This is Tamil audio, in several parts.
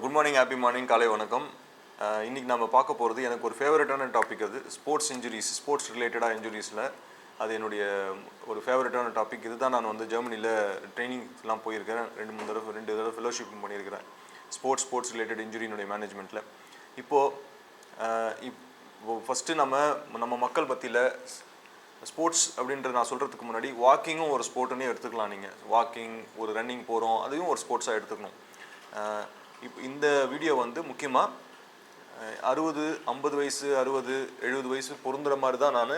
குட் மார்னிங் ஹாப்பி மார்னிங் காலை வணக்கம். இன்றைக்கி நம்ம பார்க்க போகிறது எனக்கு ஒரு ஃபேவரட்டான டாபிக் அது. ஸ்போர்ட்ஸ் இன்ஜுரிஸ் ஸ்போர்ட்ஸ் ரிலேட்டடாக இன்ஜுரிஸில் அது என்னுடைய ஒரு ஃபேவரட்டான டாபிக் இதுதான் நான் வந்து ஜெர்மனியில் ட்ரைனிங்லாம் போயிருக்கிறேன். ரெண்டு மூணு தடவை ரெண்டு தடவை ஃபெலோஷிப்பும் பண்ணியிருக்கிறேன். ஸ்போர்ட்ஸ் ஸ்போர்ட்ஸ் ரிலேட்டட் இன்ஜுரியினுடைய மேனேஜ்மெண்ட்டில் இப்போது இப்போ ஃபஸ்ட்டு நம்ம நம்ம மக்கள் பற்றியில் ஸ்போர்ட்ஸ் அப்படின்ற நான் சொல்கிறதுக்கு முன்னாடி வாக்கிங்கும் ஒரு ஸ்போர்ட்டுன்னே எடுத்துக்கலாம் நீங்கள் வாக்கிங் ஒரு ரன்னிங் போகிறோம் அதையும் ஒரு ஸ்போர்ட்ஸாக எடுத்துக்கணும். இப்போ இந்த வீடியோ வந்து முக்கியமாக அறுபது ஐம்பது வயசு அறுபது எழுபது வயசு பொருந்துகிற மாதிரி தான் நான்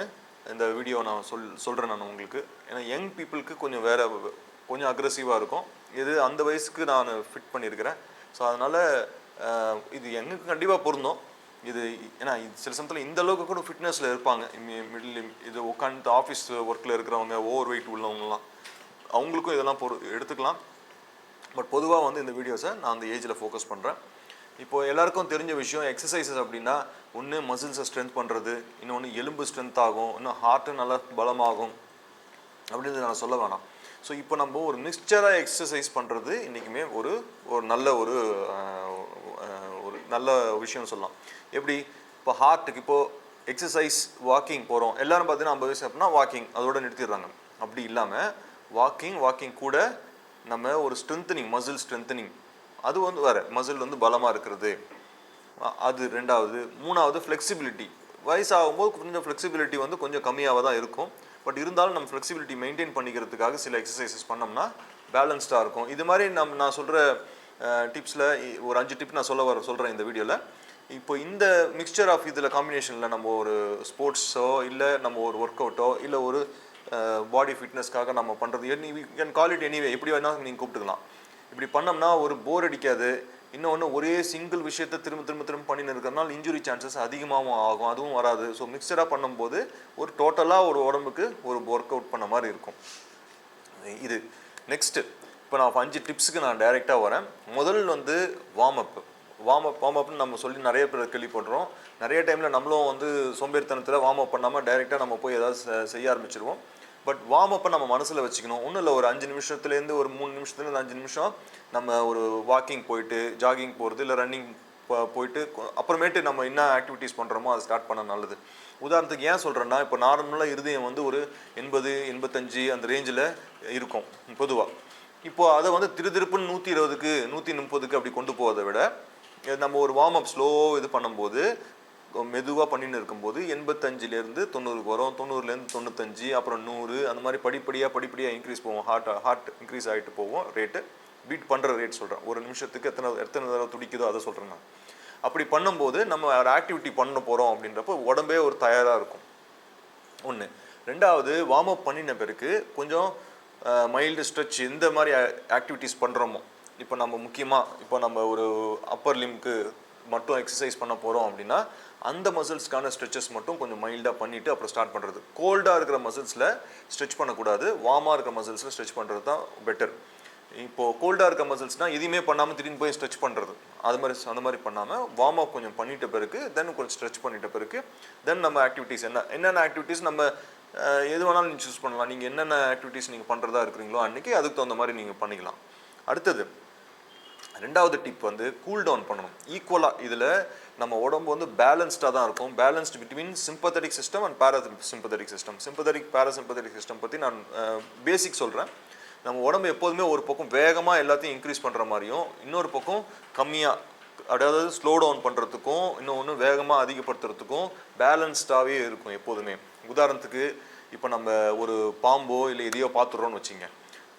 இந்த வீடியோ நான் சொல் சொல்கிறேன் நான் உங்களுக்கு. ஏன்னா யங் பீப்புளுக்கு கொஞ்சம் வேறு கொஞ்சம் அக்ரஸிவாக இருக்கும். இது அந்த வயசுக்கு நான் ஃபிட் பண்ணியிருக்கிறேன். ஸோ அதனால் இது எங்களுக்கு கண்டிப்பாக பொருந்தும். இது ஏன்னா சில சமயத்தில் இந்த அளவுக்கு கூட ஃபிட்னஸில் இருப்பாங்க. மிடில் இது உட்காந்து ஆஃபீஸ் ஒர்க்கில் இருக்கிறவங்க ஓவர் வெயிட் உள்ளவங்கலாம். அவங்களுக்கும் இதெல்லாம் பொரு எடுத்துக்கலாம். பட் பொதுவாக வந்து இந்த வீடியோஸை நான் அந்த ஏஜில் ஃபோக்கஸ் பண்ணுறேன் இப்போ எல்லாருக்கும் தெரிஞ்ச விஷயம் எக்ஸசைசஸ் அப்படின்னா ஒன்று மசில்ஸை ஸ்ட்ரென்த் பண்ணுறது இன்னொன்று எலும்பு ஸ்ட்ரென்த் ஆகும் இன்னும் ஹார்ட்டு நல்லா பலமாகும் அப்படின்றது நான் சொல்ல வேணாம். ஸோ இப்போ நம்ம ஒரு மிக்சராக எக்ஸசைஸ் பண்ணுறது இன்றைக்குமே ஒரு ஒரு நல்ல ஒரு ஒரு நல்ல விஷயம்னு சொல்லலாம். எப்படி? இப்போ ஹார்ட்டுக்கு இப்போது எக்ஸசைஸ் வாக்கிங் போகிறோம் எல்லாரும் பார்த்தீங்கன்னா ஐம்பது வயசு அப்படின்னா வாக்கிங் அதோட நிறுத்திடுறாங்க. அப்படி இல்லாமல் வாக்கிங் வாக்கிங் கூட நம்ம ஒரு ஸ்ட்ரென்த்தனிங் மசில் ஸ்ட்ரென்த்தனிங் அது வந்து வேறு மசில் வந்து பலமாக இருக்கிறது. அது ரெண்டாவது. மூணாவது ஃப்ளெக்சிபிலிட்டி வயசாகும்போது கொஞ்சம் ஃப்ளெக்சிபிலிட்டி வந்து கொஞ்சம் கம்மியாக தான் இருக்கும். பட் இருந்தாலும் நம்ம ஃப்ளெக்சிபிலிட்டி மெயின்டைன் பண்ணிக்கிறதுக்காக சில எக்ஸசைசஸ் பண்ணோம்னா பேலன்ஸ்டாக இருக்கும். இது மாதிரி நம் நான் சொல்கிற டிப்ஸில் ஒரு அஞ்சு டிப் நான் சொல்ல வர சொல்கிறேன் இந்த வீடியோவில் இப்போ இந்த மிக்சர் ஆஃப் இதில் காம்பினேஷனில் நம்ம ஒரு ஸ்போர்ட்ஸோ இல்லை நம்ம ஒரு ஒர்க் அவுட்டோ இல்லை ஒரு பாடி ஃபிட்னஸ்க்காக நம்ம பண்ணுறது any can call it anyway எப்படி வேணால் நீங்கள் கூப்பிட்டுக்கலாம். இப்படி பண்ணோம்னா ஒரு போர் அடிக்காது. இன்னொன்று ஒரே சிங்கிள் விஷயத்தை திரும்ப திரும்ப திரும்ப பண்ணின்னு இருக்கிறனால இன்ஜுரி சான்சஸ் அதிகமாகவும் ஆகும். அதுவும் வராது. ஸோ மிக்சராக பண்ணும்போது ஒரு டோட்டலாக ஒரு உடம்புக்கு ஒரு ஒர்க் அவுட் பண்ண மாதிரி இருக்கும். இது. நெக்ஸ்ட்டு இப்போ நான் அஞ்சு டிப்ஸுக்கு நான் டைரெக்டாக வரேன். முதல் வந்து warm up warm up warm அப்னு நம்ம சொல்லி நிறைய பேர் கேள்விப்படுறோம் நிறைய டைமில் நம்மளும் வந்து சோம்பேறித்தனத்தில் வார்ம் அப் பண்ணாமல் டைரெக்டாக நம்ம போய் ஏதாவது செய்ய ஆரம்பிச்சிருவோம். பட் வார்ம் அப்பை நம்ம மனசில் வச்சுக்கணும். ஒன்றும் இல்லை ஒரு அஞ்சு நிமிஷத்துலேருந்து ஒரு மூணு நிமிஷத்துலேருந்து அஞ்சு நிமிஷம் நம்ம ஒரு வாக்கிங் போயிட்டு ஜாகிங் போகிறது இல்லை ரன்னிங் போயிட்டு அப்புறமேட்டு நம்ம என்ன ஆக்டிவிட்டீஸ் பண்ணுறோமோ அதை ஸ்டார்ட் பண்ண நல்லது. உதாரணத்துக்கு ஏன் சொல்கிறேன்னா இப்போ நார்மலாக இருதயம் வந்து ஒரு எண்பது எண்பத்தஞ்சு அந்த ரேஞ்சில் இருக்கும் பொதுவாக இப்போ அதை வந்து திரு திருப்புன்னு நூற்றி இருபதுக்கு நூற்றி முப்பதுக்கு அப்படி கொண்டு போவதை விட நம்ம ஒரு வார்ம் அப் ஸ்லோ இது பண்ணும்போது மெதுவாக பண்ணின்னு இருக்கும்போது எண்பத்தஞ்சிலேருந்து தொண்ணூறுக்கு வரும். தொண்ணூறுலேருந்து தொண்ணூத்தஞ்சு அப்புறம் நூறு அந்த மாதிரி படிப்படியாக படிப்படியாக இன்க்ரீஸ் போவோம். ஹார்ட் ஹார்ட் இன்க்ரீஸ் ஆகிட்டு போவோம். ரேட்டு பீட் பண்ணுற ரேட் சொல்கிறேன் ஒரு நிமிஷத்துக்கு எத்தனை எத்தனை தடவை துடிக்குதோ அதை சொல்கிறேன் நான். அப்படி பண்ணும்போது நம்ம ஒரு ஆக்டிவிட்டி பண்ண போகிறோம் அப்படின்றப்போ உடம்பே ஒரு தயாராக இருக்கும். ஒன்று ரெண்டாவது வார்ம் அப் பண்ணின பிறகு கொஞ்சம் மைல்டு ஸ்ட்ரெச் இந்த மாதிரி ஆக்டிவிட்டீஸ் பண்ணுறோமோ இப்போ நம்ம முக்கியமாக இப்போ நம்ம ஒரு அப்பர் லிம்க்கு மட்டும் எக்ஸசைஸ் பண்ண போகிறோம் அப்படின்னா அந்த மசில்ஸ்க்கான ஸ்ட்ரெச்சஸ் மட்டும் கொஞ்சம் மைல்டாக பண்ணிவிட்டு அப்புறம் ஸ்டார்ட் பண்ணுறது கோல்டாக இருக்கிற மசில்ஸில் ஸ்ட்ரெச் பண்ணக்கூடாது. வார்மாக இருக்கிற மசில்ஸில் ஸ்ட்ரெச் பண்ணுறது தான் பெட்டர் இப்போது கோல்டாக இருக்க மசில்ஸ்னால் எதுவுமே பண்ணாமல் திடீர்னு போய் ஸ்ட்ரெச் பண்ணுறது அது மாதிரி அந்த மாதிரி பண்ணாமல் வார்ம் அப் கொஞ்சம் பண்ணிட்ட பிறகு தென் கொஞ்சம் ஸ்ட்ரெச் பண்ணிட்ட பிறகு தென் நம்ம ஆக்டிவிட்டீஸ் என்ன? என்னென்ன ஆக்டிவிட்டீஸ் நம்ம எது வேணாலும் நீங்கள் சூஸ் பண்ணலாம். நீங்கள் என்னென்ன ஆக்டிவிட்டீஸ் நீங்கள் பண்ணுறதா இருக்கிறீங்களோ அன்றைக்கி அதுக்கு தகுந்த மாதிரி நீங்கள் பண்ணிக்கலாம். அடுத்தது ரெண்டாவது டிப் வந்து கூல் டவுன் பண்ணணும். ஈக்குவலாக இதில் நம்ம உடம்பு வந்து பேலன்ஸ்டாக தான் இருக்கும். Balanced between sympathetic system and parasympathetic system sympathetic parasympathetic system பற்றி நான் பேசிக் சொல்கிறேன் நம்ம உடம்பு எப்போதுமே ஒரு பக்கம் வேகமாக எல்லாத்தையும் இன்க்ரீஸ் பண்ணுற மாதிரியும் இன்னொரு பக்கம் கம்மியாக அதாவது ஸ்லோ டவுன் பண்ணுறதுக்கும் இன்னொன்று வேகமாக அதிகப்படுத்துறதுக்கும் பேலன்ஸ்டாகவே இருக்கும் எப்போதுமே. உதாரணத்துக்கு இப்போ நம்ம ஒரு பாம்போ இல்லை எதையோ பார்த்துட்றோன்னு வச்சுங்க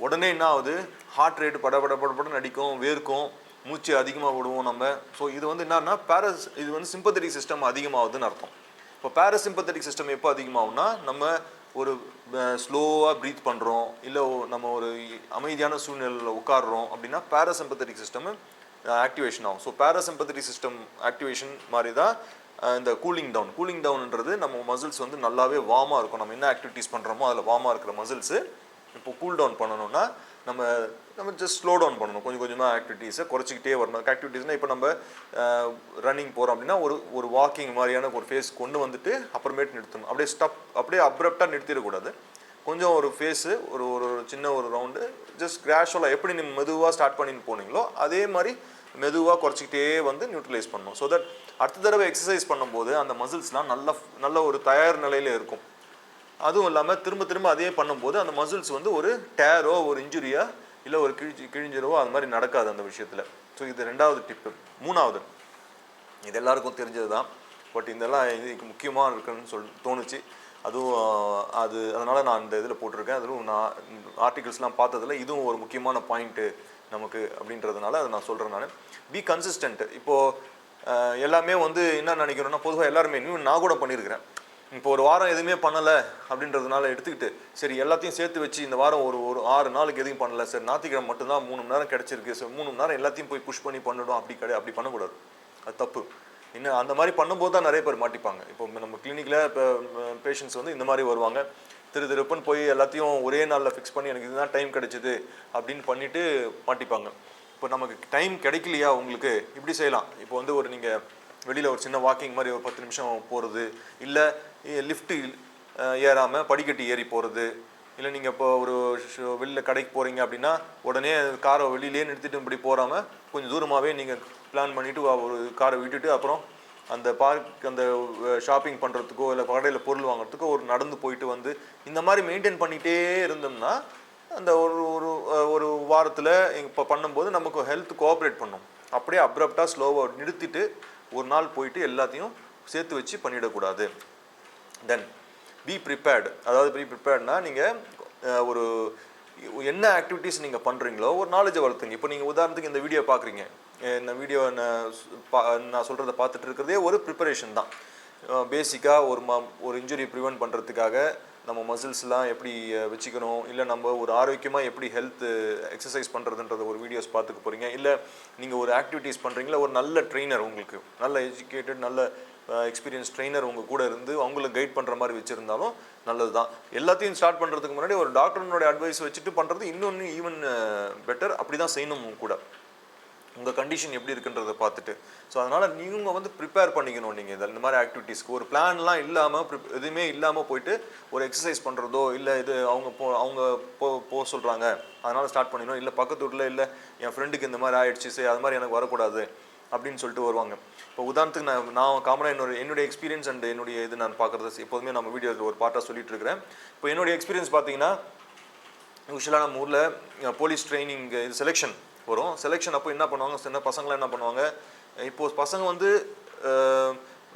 உடனே என்ன ஆகுது? ஹார்ட் ரேட் பட பட பட அடிக்கும் வேர்க்கும் மூச்சு அதிகமாக விடுவோம் நம்ம. ஸோ இது வந்து என்னன்னா பேரஸ் இது வந்து சிம்பத்தட்டிக் சிஸ்டம் அதிகமாகுதுன்னு அர்த்தம். இப்போ பேரசிம்பத்தட்டிக் சிஸ்டம் எப்போ அதிகமாகும்னா நம்ம ஒரு ஸ்லோவாக ப்ரீத் பண்ணுறோம் இல்லை நம்ம ஒரு அமைதியான சூழ்நிலையில் உட்காடுறோம் அப்படின்னா பேரசிம்பத்தட்டிக் சிஸ்டம் ஆக்டிவேஷன் ஆகும். ஸோ பேரசிம்பத்தட்டிக் சிஸ்டம் ஆக்டிவேஷன் மாதிரி தான் இந்த கூலிங் டவுன் கூலிங் டவுன்ன்றது நம்ம மசில்ஸ் வந்து நல்லாவே வார்மாக இருக்கும். நம்ம என்ன ஆக்டிவிட்டீஸ் பண்ணுறோமோ அதில் வார்மாக இருக்கிற மசில்ஸு இப்போ கூல் டவுன் பண்ணணும்னா நம்ம நம்ம ஜஸ்ட் ஸ்லோ டவுன் பண்ணணும். கொஞ்சம் கொஞ்சமாக ஆக்டிவிட்டீஸை குறைச்சிக்கிட்டே வரணும். ஆக்டிவிட்டீஸ்னால் இப்போ நம்ம ரன்னிங் போகிறோம் அப்படின்னா ஒரு ஒரு வாக்கிங் மாதிரியான ஒரு ஃபேஸ் கொண்டு வந்துட்டு அப்புறமேட்டு நிறுத்தணும். அப்படியே ஸ்டப் அப்படியே அப்ரப்டாக நிறுத்திடக்கூடாது. கொஞ்சம் ஒரு ஃபேஸு ஒரு ஒரு சின்ன ஒரு ரவுண்டு ஜஸ்ட் கிராஷுவலாக எப்படி நீங்கள் மெதுவாக ஸ்டார்ட் பண்ணின்னு போனீங்களோ அதே மாதிரி மெதுவாக குறைச்சிக்கிட்டே வந்து நியூட்ரலைஸ் பண்ணணும். ஸோ தட் அடுத்த தடவை எக்ஸசைஸ் பண்ணும்போது அந்த மசில்ஸ்லாம் நல்ல நல்ல ஒரு தயார் நிலையில் இருக்கும். அதுவும் இல்லாமல் திரும்ப திரும்ப அதே பண்ணும்போது அந்த மசில்ஸ் வந்து ஒரு டேரோ ஒரு இன்ஜுரியா இல்லை ஒரு கிழிஞ்சி கிழிஞ்சிரவோ அது மாதிரி நடக்காது அந்த விஷயத்தில். ஸோ இது ரெண்டாவது டிப்பு மூணாவது. இது எல்லாருக்கும் தெரிஞ்சது தான் பட் இதெல்லாம் இதுக்கு முக்கியமாக இருக்குன்னு சொல் தோணுச்சு. அதுவும் அது அதனால் நான் இந்த இதில் போட்டிருக்கேன். அதுவும் நான் ஆர்டிகிள்ஸ்லாம் பார்த்ததில் இதுவும் ஒரு முக்கியமான பாயிண்ட்டு நமக்கு அப்படின்றதுனால அதை நான் சொல்கிறேன் நான். பி கன்சிஸ்டன்ட் இப்போது எல்லாமே வந்து என்ன நினைக்கிறோன்னா பொதுவாக எல்லாருமே இன்னும் நான் கூட பண்ணியிருக்கிறேன். இப்போ ஒரு வாரம் எதுவுமே பண்ணலை அப்படின்றதுனால எடுத்துக்கிட்டு சரி எல்லாத்தையும் சேர்த்து வச்சு இந்த வாரம் ஒரு ஒரு ஆறு நாளுக்கு எதுவும் பண்ணல. சார் ஞாத்திக்கிழமை மட்டும்தான் மூணு மணி நேரம் கிடச்சிருக்கு. சரி மூணு மணி நேரம் எல்லாத்தையும் போய் புஷ் பண்ணி பண்ணிடும் அப்படி கிடையாது அப்படி பண்ணக்கூடாது. அது தப்பு. இன்னும் அந்த மாதிரி பண்ணும்போது தான் நிறைய பேர் மாட்டிப்பாங்க. இப்போ நம்ம கிளினிக்கில் இப்போ பேஷண்ட்ஸ் வந்து இந்த மாதிரி வருவாங்க. திரு திருப்புன்னு போய் எல்லாத்தையும் ஒரே நாளில் ஃபிக்ஸ் பண்ணி எனக்கு இதுதான் டைம் கிடைச்சிது அப்படின்னு பண்ணிவிட்டு மாட்டிப்பாங்க. இப்போ நமக்கு டைம் கிடைக்கலையா உங்களுக்கு? இப்படி செய்யலாம். இப்போ வந்து ஒரு நீங்கள் வெளியில் ஒரு சின்ன வாக்கிங் மாதிரி ஒரு பத்து நிமிஷம் போகிறது இல்லை லிஃப்ட்டு ஏறாமல் படிக்கட்டு ஏறி போகிறது இல்லை நீங்கள் இப்போ ஒரு வெளியில் கடைக்கு போகிறீங்க அப்படின்னா உடனே காரை வெளியிலே நிறுத்திட்டு இப்படி போகாமல் கொஞ்சம் தூரமாகவே நீங்கள் பிளான் பண்ணிவிட்டு ஒரு காரை விட்டுட்டு அப்புறம் அந்த பார்க் அந்த ஷாப்பிங் பண்ணுறதுக்கோ இல்லை கடையில் பொருள் வாங்குறதுக்கோ ஒரு நடந்து போயிட்டு வந்து இந்த மாதிரி மெயின்டைன் பண்ணிகிட்டே இருந்தோம்னா அந்த ஒரு ஒரு ஒரு வாரத்தில் இப்போ பண்ணும்போது நமக்கு ஹெல்த் கோஆப்ரேட் பண்ணும். அப்படியே அப்ரப்டாக ஸ்லோவாக நிறுத்திட்டு ஒரு நாள் போயிட்டு எல்லாத்தையும் சேர்த்து வச்சு பண்ணிடக்கூடாது. தென் பி ப்ரிப்பேர்டு அதாவது பி ப்ரிப்பேர்ட்னா நீங்கள் ஒரு என்ன ஆக்டிவிட்டீஸ் நீங்கள் பண்ணுறீங்களோ ஒரு நாலேஜை வளர்த்துங்க. இப்போ நீங்கள் உதாரணத்துக்கு இந்த வீடியோ பார்க்குறீங்க. இந்த வீடியோ நான் நான் சொல்கிறத பார்த்துட்டு இருக்கிறதே ஒரு ப்ரிப்பரேஷன் தான். பேசிக்காக ஒரு ம ஒரு இன்ஜுரி ப்ரிவென்ட் பண்ணுறதுக்காக நம்ம மசில்ஸ்லாம் எப்படி வச்சுக்கணும்? இல்லை நம்ம ஒரு ஆரோக்கியமாக எப்படி ஹெல்த் எக்ஸசைஸ் பண்ணுறதுன்றத ஒரு வீடியோஸ் பார்த்துக்க போகிறீங்க இல்லை நீங்கள் ஒரு ஆக்டிவிட்டீஸ் பண்ணுறீங்களா ஒரு நல்ல ட்ரெயினர் உங்களுக்கு. நல்ல எஜுகேட்டட் நல்ல எக்ஸ்பீரியன்ஸ் ட்ரெயினர் உங்கள் கூட இருந்து அவங்கள கைட் பண்ணுற மாதிரி வச்சுருந்தாலும் நல்லது தான் எல்லாத்தையும் ஸ்டார்ட் பண்ணுறதுக்கு முன்னாடி ஒரு டாக்டர்னுடைய அட்வைஸ் வச்சுட்டு பண்ணுறது இன்னொன்று ஈவன் பெட்டர் அப்படி தான் செய்யணும் கூட. உங்கள் கண்டிஷன் எப்படி இருக்குன்றதை பார்த்துட்டு. ஸோ அதனால் நீங்கள் வந்து ப்ரிப்பேர் பண்ணிக்கணும் நீங்கள் இதில் இந்த மாதிரி ஆக்டிவிட்டீஸ்க்கு ஒரு பிளான்லாம் இல்லாமல் எதுவுமே இல்லாமல் போயிட்டு ஒரு எக்ஸசைஸ் பண்ணுறதோ இல்லை இது அவங்க போ அவங்க போ போக சொல்கிறாங்க அதனால் ஸ்டார்ட் பண்ணிடணும். இல்லை பக்கத்து வீட்டில் இல்லை என் ஃப்ரெண்டுக்கு இந்த மாதிரி ஆயிடுச்சு சரி அது மாதிரி எனக்கு வரக்கூடாது அப்படின்னு சொல்லிட்டு வருவாங்க. இப்போ உதாரணத்துக்கு நான் நான் காமனாக என்னோட என்னுடைய எக்ஸ்பீரியன்ஸ் அண்ட் என்னுடைய இது நான் பார்க்குறது எப்போதுமே நம்ம வீடியோவில் ஒரு பார்ட்டாக சொல்லிட்டு இருக்கிறேன். இப்போ என்னுடைய எக்ஸ்பீரியன்ஸ் பார்த்தீங்கன்னா யூஸ்வலாக நம்ம ஊரில் போலீஸ் ட்ரைனிங் இது செலெக்ஷன் வரும். செலெக்ஷன் அப்போ என்ன பண்ணுவாங்க? சின்ன பசங்களாம் என்ன பண்ணுவாங்க? இப்போ பசங்க வந்து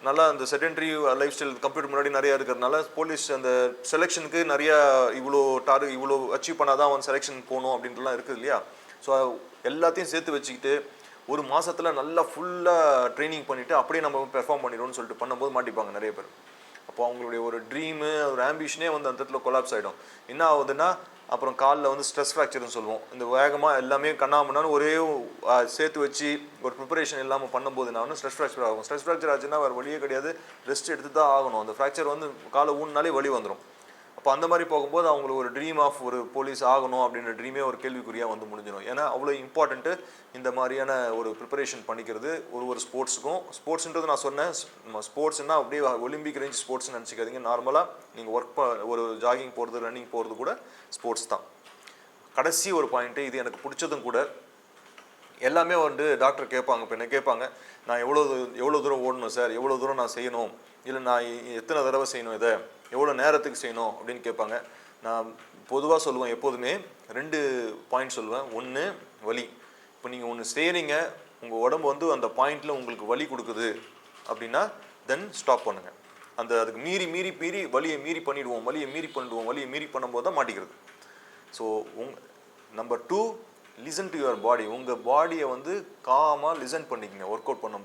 நல்லா அந்த செடென்ட்ரி லைஃப் ஸ்டைல் கம்ப்யூட்டர் முன்னாடி நிறையா இருக்கிறதுனால போலீஸ் அந்த செலெக்ஷனுக்கு நிறையா இவ்வளோ டாரு இவ்வளோ அச்சீவ் பண்ணால் தான் அவன் செலெக்ஷன் போகணும் அப்படின்றலாம் இருக்குது இல்லையா? ஸோ எல்லாத்தையும் சேர்த்து வச்சுக்கிட்டு ஒரு மாதத்தில் நல்லா ஃபுல்லாக ட்ரைனிங் பண்ணிவிட்டு அப்படியே நம்ம பெர்ஃபார்ம் பண்ணிடுவோம்னு சொல்லிட்டு பண்ணும்போது மாட்டிப்பாங்க நிறைய பேர். அப்போ அவங்களுடைய ஒரு ட்ரீமு ஒரு ஆம்பிஷனே வந்து அந்த இடத்துல கொலாப்ஸ் ஆகிடும் என்ன ஆகுதுன்னா அப்புறம் காலில் வந்து ஸ்ட்ரெஸ் ஃப்ராக்சர்னு சொல்லுவோம். இந்த வேகமாக எல்லாமே கண்ணாமண்ணான்னு ஒரே சேர்த்து வச்சு ஒரு ப்ரிப்பரேஷன் இல்லாமல் பண்ணும்போது நான் ஸ்ட்ரெஸ் ஃப்ராக்சர் ஆகும். ஸ்ட்ரெஸ் ஃப்ராக்சர் ஆச்சுன்னா வேறு வழியே கிடையாது. ரெஸ்ட் எடுத்து தான் ஆகணும். அந்த ஃப்ராக்சர் வந்து காலை ஊன்னாலே வலி வந்துடும் அப்போ அந்த மாதிரி போகும்போது அவங்களுக்கு ஒரு ட்ரீம் ஆஃப் ஒரு போலீஸ் ஆகணும் அப்படின்ற ட்ரீமே ஒரு கேள்விக்குறியாக வந்து முடிஞ்சிடும். ஏன்னா அவ்வளோ இம்பார்ட்டண்ட்டு இந்த மாதிரியான ஒரு ப்ரிப்பரேஷன் பண்ணிக்கிறது ஒரு ஒரு ஸ்போர்ட்ஸுக்கும் ஸ்போர்ட்ஸ்ன்றது நான் சொன்னேன். நம்ம ஸ்போர்ட்ஸ்னா அப்படியே ஒலிம்பிக் ரேஞ்ச் ஸ்போர்ட்ஸ்னு நினச்சிக்காதீங்க. நார்மலாக நீங்கள் ஒர்க் ப ஒரு ஜாகிங் போகிறது ரன்னிங் போகிறது கூட ஸ்போர்ட்ஸ் தான். கடைசி ஒரு பாயிண்ட்டு இது எனக்கு பிடிச்சதும் கூட எல்லாமே வந்து டாக்டர் கேட்பாங்க இப்போ என்ன கேட்பாங்க நான் எவ்வளோ எவ்வளோ தூரம் ஓடணும் சார் எவ்வளோ தூரம் நான் செய்யணும்? இல்லை நான் எத்தனை தடவை செய்யணும் இதை? எவ்வளோ நேரத்துக்கு செய்யணும்? அப்படின்னு கேட்பாங்க. நான் பொதுவாக சொல்லுவேன் எப்போதுமே ரெண்டு பாயிண்ட் சொல்லுவேன். ஒன்று வலி. இப்போ நீங்கள் ஒன்று செய்கிறீங்க உங்கள் உடம்பு வந்து அந்த பாயிண்டில் உங்களுக்கு வலி கொடுக்குது அப்படின்னா தென் ஸ்டாப் பண்ணுங்கள் அந்த அதுக்கு மீறி மீறி மீறி வலியை மீறி பண்ணிடுவோம் வலியை மீறி பண்ணிடுவோம் வலியை மீறி பண்ணும்போது தான் மாட்டிக்கிறது. ஸோ உங் number two listen to your body உங்கள் பாடியை வந்து காமாக லிசன் பண்ணிக்கங்க ஒர்க் அவுட் பண்ணும்போது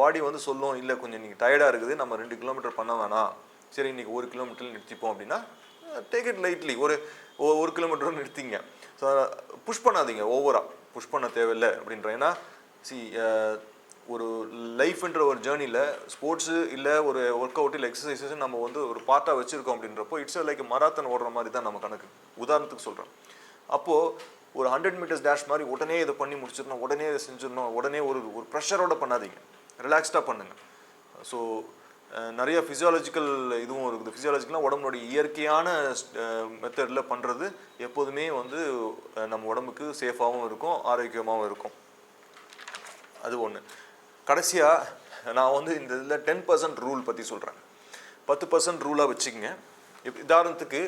பாடி வந்து சொல்லும் இல்லை கொஞ்சம் நீங்கள் டயர்டாக இருக்குது நம்ம ரெண்டு கிலோமீட்டர் பண்ண வேணாம். சரி இன்னைக்கு ஒரு கிலோமீட்டர் நிறுத்திப்போம் அப்படின்னா டேக் இட் லைட்லி ஒரு ஒரு கிலோமீட்டரும் நிறுத்திங்க. ஸோ புஷ் பண்ணாதீங்க ஓவராக புஷ் பண்ண தேவையில்லை அப்படின்ற ஏன்னா சி ஒரு லைஃப்ன்ற ஒரு ஜேர்னியில் ஸ்போர்ட்ஸு இல்லை ஒரு ஒர்க் அவுட் இல்லை எக்ஸசைசஸ் நம்ம வந்து ஒரு பார்ட்டாக வச்சுருக்கோம் அப்படின்றப்போ இட்ஸ் லைக் மராத்தன் ஓடுற மாதிரி தான் நம்ம கணக்கு. உதாரணத்துக்கு சொல்கிறேன் அப்போது ஒரு ஹண்ட்ரட் மீட்டர்ஸ் டேஷ் மாதிரி உடனே இதை பண்ணி முடிச்சிடணும் உடனே இதை செஞ்சிடணும் உடனே ஒரு ஒரு ப்ரெஷரோட பண்ணாதீங்க. ரிலாக்ஸ்டாக பண்ணுங்கள் ஸோ நிறைய ஃபிசியாலஜிக்கல் இதுவும் இருக்குது. ஃபிசியாலஜிக்கலாக உடம்புடைய இயற்கையான மெத்தடில் பண்ணுறது எப்போதுமே வந்து நம்ம உடம்புக்கு சேஃபாகவும் இருக்கும் ஆரோக்கியமாகவும் இருக்கும். அது ஒன்று கடைசியாக நான் வந்து இந்த இதில் டென் பர்சன்ட் ரூல் பற்றி சொல்கிறேன் பத்து பர்சன்ட் ரூலாக வச்சுக்கோங்க. இப் உதாரணத்துக்கு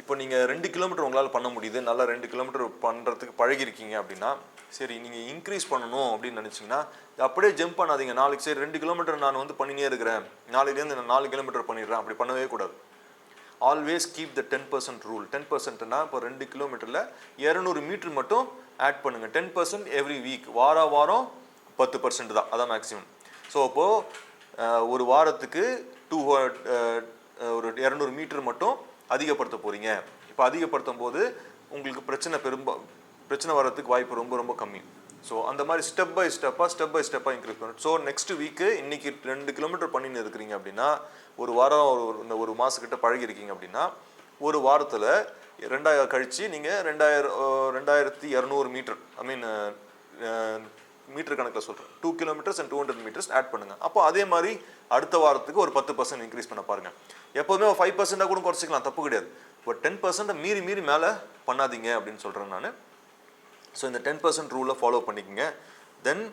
இப்போ நீங்கள் ரெண்டு கிலோமீட்டர் உங்களால் பண்ண முடியுது நல்லா ரெண்டு கிலோமீட்டர் பண்ணுறதுக்கு பழகிருக்கீங்க அப்படின்னா சரி நீங்கள் இன்க்ரீஸ் பண்ணணும் அப்படின்னு நினச்சிங்கன்னா அப்படியே ஜம்ப் பண்ணாதீங்க. நாளைக்கு சரி ரெண்டு கிலோமீட்டர் நான் வந்து பண்ணினே இருக்கிறேன். நாளையிலேருந்து நான் நாலு கிலோமீட்டர் பண்ணிடுறேன். அப்படி பண்ணவே கூடாது. Always keep the ten percent rule ten பர்சன்ட்னா இப்போ ரெண்டு கிலோமீட்டரில் இரநூறு மீட்ரு மட்டும் ஆட் பண்ணுங்கள் டென் பர்சன்ட் எவ்ரி வீக் வார வாரம் பத்து பர்சன்ட் தான். அதான் மேக்ஸிமம் ஸோ அப்போது ஒரு வாரத்துக்கு டூ ஒரு இரநூறு மீட்டர் மட்டும் அதிகப்படுத்த போகிறீங்க இப்போ அதிகப்படுத்தும் போது உங்களுக்கு பிரச்சனை பெரும்ப பிரச்சனை வர்றதுக்கு வாய்ப்பு ரொம்ப ரொம்ப கம்மி. ஸோ அந்த மாதிரி ஸ்டெப் பை ஸ்டெப்பாக ஸ்டெப் பை ஸ்டெப்பாக இன்க்ரீஸ் பண்ணும் ஸோ நெக்ஸ்ட் வீக்கு இன்னைக்கு ரெண்டு கிலோமீட்டர் பண்ணின்னு இருக்கிறீங்க அப்படின்னா ஒரு வாரம் ஒரு ஒரு- இந்த ஒரு மாதக்கிட்ட பழகிருக்கீங்க அப்படின்னா ஒரு வாரத்தில் ரெண்டாயிரம் கழித்து நீங்கள் ரெண்டாயிரம் ரெண்டாயிரத்தி இரநூறு மீட்டர் ஐ மீன் மீட்டர் கணக்கில் சொல்கிறேன் two kilometres and two hundred metres add பண்ணுங்கள் அப்போ அதே மாதிரி அடுத்த வாரத்துக்கு ஒரு பத்து பர்சன்ட் இன்க்ரீஸ் பண்ண பாருங்கள் எப்போதுமே ஃபைவ் பர்சென்ட்டாக கூட குறைச்சிக்கலாம். தப்பு கிடையாது. பட் டென் பர்சன்ட்டை மீறி மீறி மேலே பண்ணாதீங்க அப்படின்னு சொல்கிறேன் நான். ஸோ இந்த டென் பர்சன்ட் ரூலை ஃபாலோ பண்ணிக்கோங்க. தென்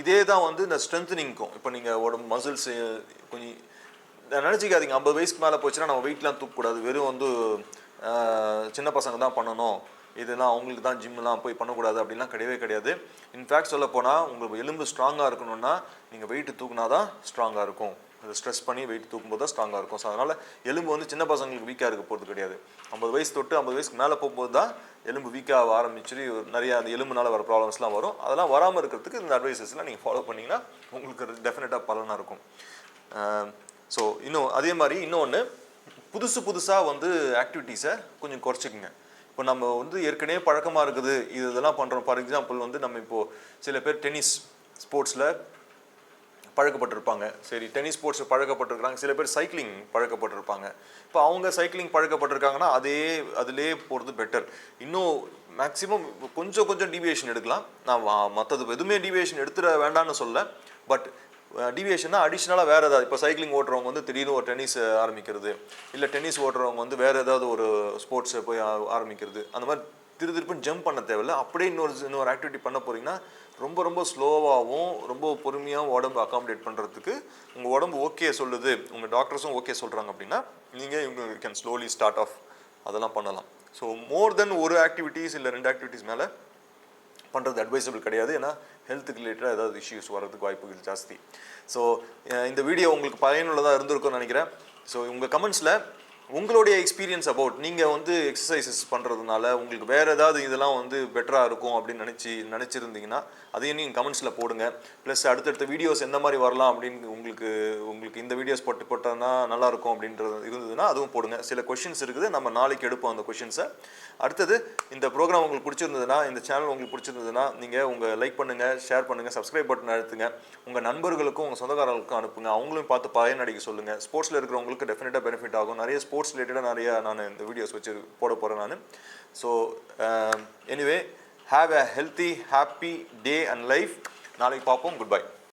இதே தான் வந்து இந்த ஸ்ட்ரென்த்னிங்க்கும் இப்போ நீங்கள் உடம்பு மசில்ஸ் கொஞ்சம் நினச்சிக்காதீங்க. ஐம்பது வயசுக்கு மேலே போச்சுன்னா நம்ம வெயிட்லாம் தூக்கக்கூடாது. வெறும் வந்து சின்ன பசங்க தான் பண்ணணும். இதெல்லாம் அவங்களுக்கு தான் ஜிம்லாம் போய் பண்ணக்கூடாது அப்படிலாம் கிடையவே கிடையாது. இன்ஃபேக்ட் சொல்ல போனால் உங்களுக்கு எலும்பு ஸ்ட்ராங்காக இருக்கணும்னா நீங்கள் வெயிட் தூக்குனா தான் ஸ்ட்ராங்காக இருக்கும். அது ஸ்ட்ரெஸ் பண்ணி வெயிட் தூக்கும்போது தான் ஸ்ட்ராங்காக இருக்கும். ஸோ அதனால் எலும்பு வந்து சின்ன பசங்களுக்கு வீக்காக இருக்க போகிறது கிடையாது. ஐம்பது வயசு தொட்டு ஐம்பது வயசுக்கு மேலே போகும்போது தான் எலும்பு வீக்காக ஆரம்பிச்சு நிறைய அந்த எலும்புனால வர ப்ராப்ளம்ஸ்லாம் வரும். அதெல்லாம் வராமல் இருக்கிறதுக்கு இந்த அட்வைசஸ்லாம் நீங்கள் ஃபாலோ பண்ணிங்கன்னா உங்களுக்கு டெஃபினட்டாக பலனாக இருக்கும். ஸோ இன்னும் அதே மாதிரி இன்னொன்று புதுசு புதுசாக வந்து ஆக்டிவிட்டீஸை கொஞ்சம் குறைச்சிக்கங்க. இப்போ நம்ம வந்து ஏற்கனவே பழக்கமாக இருக்குது. இது இதெல்லாம் பண்ணுறோம் ஃபார் எக்ஸாம்பிள் வந்து நம்ம இப்போது சில பேர் டென்னிஸ் ஸ்போர்ட்ஸில் பழக்கப்பட்டிருப்பாங்க. சரி டென்னிஸ் ஸ்போர்ட்ஸ் பழக்கப்பட்டிருக்கிறாங்க. சில பேர் சைக்கிளிங் பழக்கப்பட்டிருப்பாங்க. இப்போ அவங்க சைக்கிளிங் பழக்கப்பட்டிருக்காங்கன்னா அதே அதிலே போகிறது பெட்டர் இன்னும் மேக்ஸிமம் கொஞ்சம் கொஞ்சம் டிவியேஷன் எடுக்கலாம். நான் மற்றது எதுவுமே டிவியேஷன் எடுத்துட வேண்டாம்னு சொல்ல. பட் டிவியேஷன்னா அடிஷ்னலாக வேறு ஏதாவது இப்போ சைக்கிளிங் ஓட்டுறவங்க வந்து திடீர்னு ஒரு டென்னிஸ் ஆரம்பிக்கிறது இல்லை டென்னிஸ் ஓட்டுறவங்க வந்து வேறு ஏதாவது ஒரு ஸ்போர்ட்ஸை போய் ஆரம்பிக்கிறது அந்த மாதிரி திரு திருப்புன்னு ஜம்ப் பண்ண தேவையில்ல. அப்படியே இன்னொரு இன்னொரு ஆக்டிவிட்டி பண்ண போகிறீங்கன்னா ரொம்ப ரொம்ப ஸ்லோவாகவும் ரொம்ப பொறுமையாகவும் உடம்பு அகாமடேட் பண்ணுறதுக்கு உங்கள் உடம்பு ஓகே சொல்லுது. உங்கள் டாக்டர்ஸும் ஓகே சொல்கிறாங்க அப்படின்னா நீங்கள் இவங்க கேன் ஸ்லோலி ஸ்டார்ட் ஆஃப் அதெல்லாம் பண்ணலாம். ஸோ மோர் தென் ஒரு ஆக்டிவிட்டீஸ் இல்லை ரெண்டு ஆக்டிவிட்டீஸ் மேலே பண்ணுறது அட்வைசபிள் கிடையாது. ஏன்னா ஹெல்த்துக்கு ரிலேட்டடாக ஏதாவது இஷ்யூஸ் வரதுக்கு வாய்ப்புகள் ஜாஸ்தி. ஸோ இந்த வீடியோ உங்களுக்கு பயனுள்ளதாக இருந்திருக்கும்னு நினைக்கிறேன். ஸோ உங்கள் கமெண்ட்ஸில் உங்களுடைய எக்ஸ்பீரியன்ஸ் அபவுட் நீங்கள் வந்து எக்ஸசைசஸ் பண்ணுறதுனால உங்களுக்கு வேறு ஏதாவது இதெல்லாம் வந்து பெட்டராக இருக்கும் அப்படின்னு நினச்சி நினச்சிருந்தீங்கன்னா அதையும் நீங்கள் கமெண்ட்ஸில் போடுங்க. ப்ளஸ் அடுத்தடுத்த வீடியோஸ் எந்த மாதிரி வரலாம் அப்படின்னு உங்களுக்கு உங்களுக்கு இந்த வீடியோஸ் போட்டு போட்டோன்னா நல்லாயிருக்கும் அப்படின்றது இருந்ததுன்னா அதுவும் போடுங்க. சில கொஷின்ஸ் இருக்குது. நம்ம நாளைக்கு எடுப்போம் அந்த கொஷின்ஸை அடுத்தது இந்த ப்ரோக்ராம் உங்களுக்கு பிடிச்சிருந்ததுன்னா இந்த சேனல் உங்களுக்கு பிடிச்சிருந்ததுன்னா நீங்கள் உங்கள் லைக் பண்ணுங்கள் ஷேர் பண்ணுங்கள் சப்ஸ்கிரைப் பட்டன் அழுத்துங்க. உங்கள் நண்பர்களுக்கும் உங்கள் சொந்தக்காரர்களுக்கும் அனுப்புங்க. அவங்களும் பார்த்து பயனடிக்க சொல்லுங்கள் ஸ்போர்ட்ஸில் இருக்கிறவங்களுக்கு டெஃபினட்டாக பெனிஃபிட் ஆகும். நிறைய ஸ்போர்ட்ஸ் ரிலேட்டடாக நிறைய நான் இந்த வீடியோஸ் வச்சு போட போகிறேன் நான். So anyway um, have a healthy happy day and life நாளைக்கு பார்ப்போம். Good bye